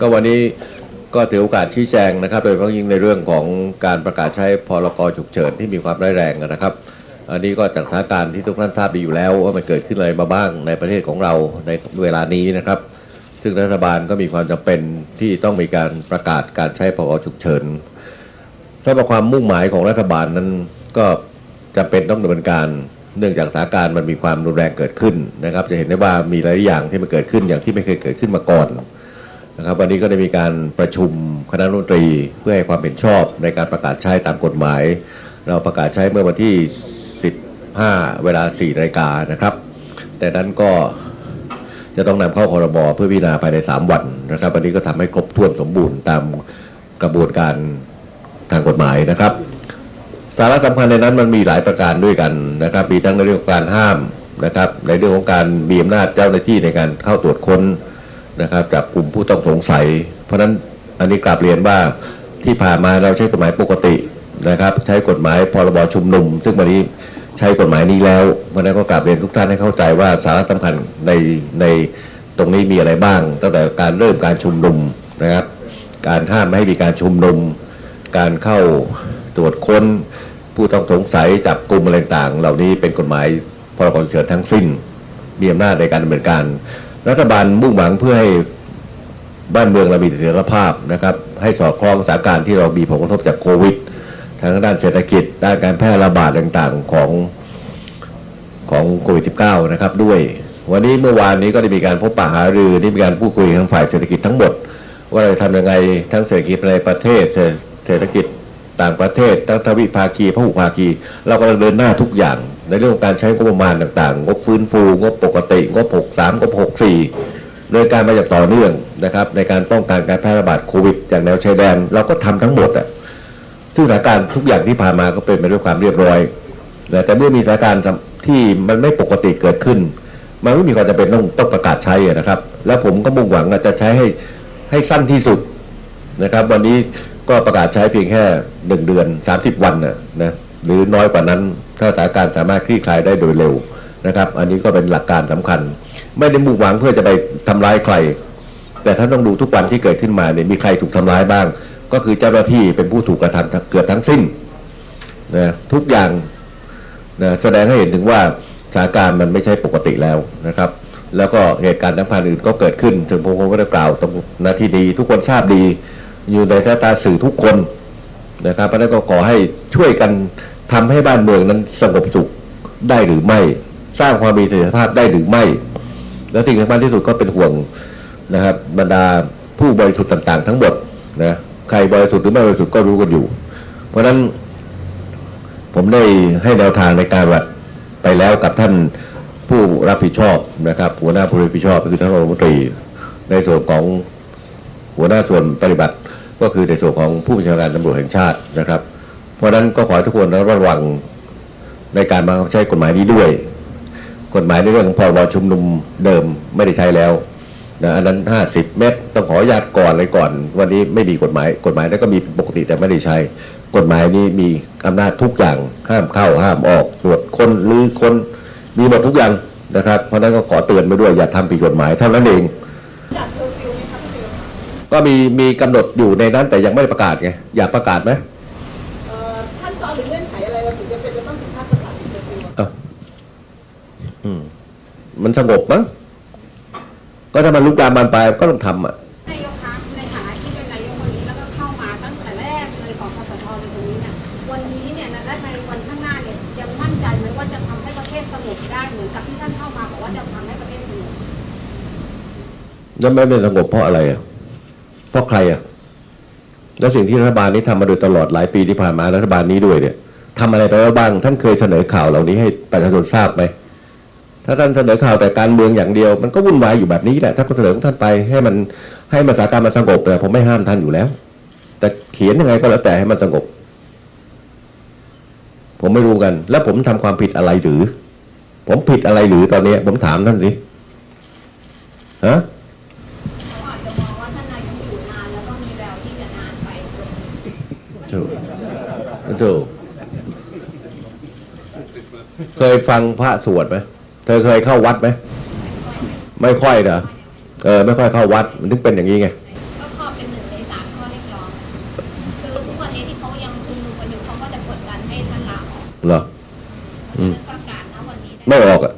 ก็วันนี้ก็ถือโอกาสชี้แจงนะครับ โดยเฉพาะยิ่งในเรื่องของการประกาศใช้พรกฉุกเฉินที่มีความร้ายแรงนะครับ อันนี้ก็จากสถานการณ์ที่ทุกท่านทราบดีอยู่แล้ว ว่ามันเกิดขึ้นอะไรมาบ้างในประเทศของเราในเวลานี้นะครับ ซึ่งรัฐบาลก็มีความจำเป็นที่ต้องมีการประกาศการใช้พรกฉุกเฉินสำหรับความมุ่งหมายของรัฐบาลนั้นก็จะเป็นต้องดำเนินการเนื่องจากสถานการณ์มันมีความรุนแรงเกิดขึ้นนะครับ จะเห็นได้ว่ามีหลายอย่างที่มันเกิดขึ้นอย่างที่ไม่เคยเกิดขึ้นมาก่อน นะครับ วันนี้ก็ได้มีการประชุมคณะรัฐมนตรีเพื่อให้ความเห็นชอบในการประกาศใช้ตามกฎหมาย เราประกาศใช้เมื่อวันที่ 15 เวลา4นาฬิกานะครับ แต่นั้นก็จะต้องนำเข้าคอรมอเพื่อพิจารณาภายใน 3 วันนะครับ วันนี้ก็ทำให้ครบถ้วนสมบูรณ์ตามกระบวนการทางกฎหมายนะครับ สาระสำคัญในนั้นมันมีหลายประการด้วยกันนะครับ มีทั้งในเรื่องของการห้ามนะครับ ในเรื่องของการมีอำนาจเจ้าหน้าที่ในการเข้าตรวจค้น นะครับจับกลุ่มผู้ต้องสงสัย เพราะฉะนั้นอันนี้กราบเรียนว่าที่ผ่านมาเราใช้กฎหมายปกตินะครับ ใช้กฎหมายพรบชุมนุม ซึ่งวันนี้ใช้กฎหมายนี้แล้วเพราะนั้นก็กราบเรียนทุกท่านให้เข้าใจว่าสาระสำคัญในในตรงนี้มีอะไรบ้าง ตั้งแต่การเริ่มการชุมนุมนะครับ การห้ามไม่ให้มีการชุมนุม การเข้าตรวจค้น ผู้ต้องสงสัยจับกลุ่มอะไรต่างเหล่านี้เป็นกฎหมายพรบฉุกเฉินทั้งสิ้นมีอำนาจในการดำเนินการ รัฐบาลมุ่งหวังเพื่อให้บ้านเมืองเรามีเสถียรภาพนะครับ ให้สอดคล้องสถานการณ์ที่เรามีผลกระทบจากโควิดทางด้านเศรษฐกิจด้านการแพร่ระบาดต่างๆของของโควิด -19 นะครับด้วย วันนี้เมื่อวานนี้ก็ได้มีการพบปะหารือได้มีการพูดคุยทั้งฝ่ายเศรษฐกิจทั้งหมด ว่าเราจะทำยังไงทั้งเศรษฐกิจในประเทศเศรษเศรษฐกิจต่างประเทศทั้งทวิภาคีพหุภาคี เรากำลังเดินหน้าทุกอย่าง ในเรื่องของการใช้งบประมาณต่างๆ งบฟื้นฟูงบปกติงบ63งบ64โดยการมาจากต่อเนื่องนะครับ ในการป้องกันการแพร่ระบาดโควิดจากแนวชายแดนเราก็ทำทั้งหมดอะซึ่งสถานการณ์ทุกอย่างที่ผ่านมาก็เป็นไปด้วยความเรียบร้อยแต่เมื่อมีสถานการณ์ที่มันไม่ปกติเกิดขึ้น มันไม่มีความจำเป็นต้องต้องประกาศใช้นะครับ แล้วผมก็มุ่งหวังจะใช้ให้ให้สั้นที่สุดนะครับ วันนี้ก็ประกาศใช้เพียงแค่หนึ่งเดือนสามสิบวันนะนะ หรือน้อยกว่านั้น ถ้าสถานการณ์สามารถคลี่คลายได้โดยเร็วนะครับ อันนี้ก็เป็นหลักการสำคัญ ไม่ได้มุ่งหวังเพื่อจะไปทำร้ายใคร แต่ท่านต้องดูทุกวันที่เกิดขึ้นมาเนี่ยมีใครถูกทำร้ายบ้าง ก็คือเจ้าหน้าที่เป็นผู้ถูกกระทำเกือบทั้งสิ้นนะทุกอย่างนะแสดงให้เห็นถึงว่าสถานการณ์มันไม่ใช่ปกติแล้วนะครับ แล้วก็เหตุการณ์สำคัญอื่นก็เกิดขึ้นถึงผมก็ได้กล่าวตรงนาทีดี ทุกคนทราบดี อยู่ในสายตาสื่อทุกคนนะครับเพราะนั้นก็ขอให้ช่วยกัน ทำให้บ้านเมืองนั้นสงบสุขได้หรือไม่ สร้างความมีเสถียรภาพได้หรือไม่ และสิ่งสำคัญที่สุดก็เป็นห่วงนะครับ บรรดาผู้บริสุทธิ์ต่าง ๆ ทั้งหมดนะใครบริสุทธิ์หรือไม่บริสุทธิ์ก็รู้กันอยู่ เพราะฉะนั้นผมได้ให้แนวทางในการวัดไปแล้วกับท่านผู้รับผิดชอบนะครับ หัวหน้าผู้รับผิดชอบคือท่านรัฐมนตรี ในส่วนของหัวหน้าส่วนปฏิบัติ ก็คือในส่วนของผู้บัญชาการตำรวจแห่งชาตินะครับ เพราะนั้นก็ขอให้ทุกคนระวังในการบังคับใช้กฎหมายนี้ด้วย กฎหมายในเรื่องของพรบชุมนุมเดิมไม่ได้ใช้แล้วนะอันนั้นห้าสิบเมตรต้องขออนุญาตก่อนเลยก่อน วันนี้ไม่มีกฎหมาย กฎหมายนั้นก็มีปกติแต่ไม่ได้ใช้ กฎหมายนี้มีอำนาจทุกอย่างห้ามเข้าห้ามออกตรวจคนหรือคนมีหมดทุกอย่างนะครับ เพราะนั้นก็ขอเตือนไปด้วยอย่าทำผิดกฎหมายเท่านั้นเองก็มีมีกำหนดอยู่ในนั้นแต่ยังไม่ประกาศไงอยากประกาศไหม ตอนหรือเงื่อนไขอะไรเราถึงจะเป็นจะต้องถึงขั้นประกาศเคอร์ฟิวอะอะอืม มันสงบมั้งก็ถ้ามันลุกลามบานปลายก็ต้องทำอะนายกคะในฐานะที่เป็นนายกคนนี้แล้วก็เข้ามาตั้งแต่แรกเลยของคสชในตรงนี้เนี่ยวันนี้เนี่ยและในวันข้างหน้าเนี่ยยังมั่นใจไหมว่าจะทำให้ประเทศสงบได้เหมือนกับที่ท่านเข้ามาบอกว่าจะทำให้ประเทศสงบแล้วไม่เป็นสงบเพราะอะไรอะเพราะใครอะ แล้วสิ่งที่รัฐบาลนี้ทำมาโดยตลอดหลายปีที่ผ่านมารัฐบาลนี้ด้วยเนี่ยทำอะไรไปแล้วบ้างท่านเคยเสนอข่าวเหล่านี้ให้ประชาชนทราบไหมถ้าท่านเสนอข่าวแต่การเมืองอย่างเดียว มันก็วุ่นวายอยู่แบบนี้แหละถ้าก็เสนอของท่านไปให้มันให้มันสถานการณ์มันสงบแต่ผมไม่ห้ามท่านอยู่แล้ว แต่เขียนยังไงก็แล้วแต่ให้มันสงบ ผมไม่รู้กัน แล้วผมทำความผิดอะไรหรือ ผมผิดอะไรหรือตอนนี้ ผมถามท่านสิฮะ ถูกเคยฟังพระสวดไหมเธอเคยเข้าวัดไหม ไม่ค่อยเหรอเออ ไม่ค่อยเข้าวัด มันถึงเป็นอย่างนี้ไงก็ข้อเป็นหนึ่งในสามข้อเรียกร้องคือทุกวันนี้ที่เขายังชุมนุมกันอยู่เขาก็จะกดดันให้ท่านลาออกเหรออืมประกาศนะวันนี้ไม่ออกอะ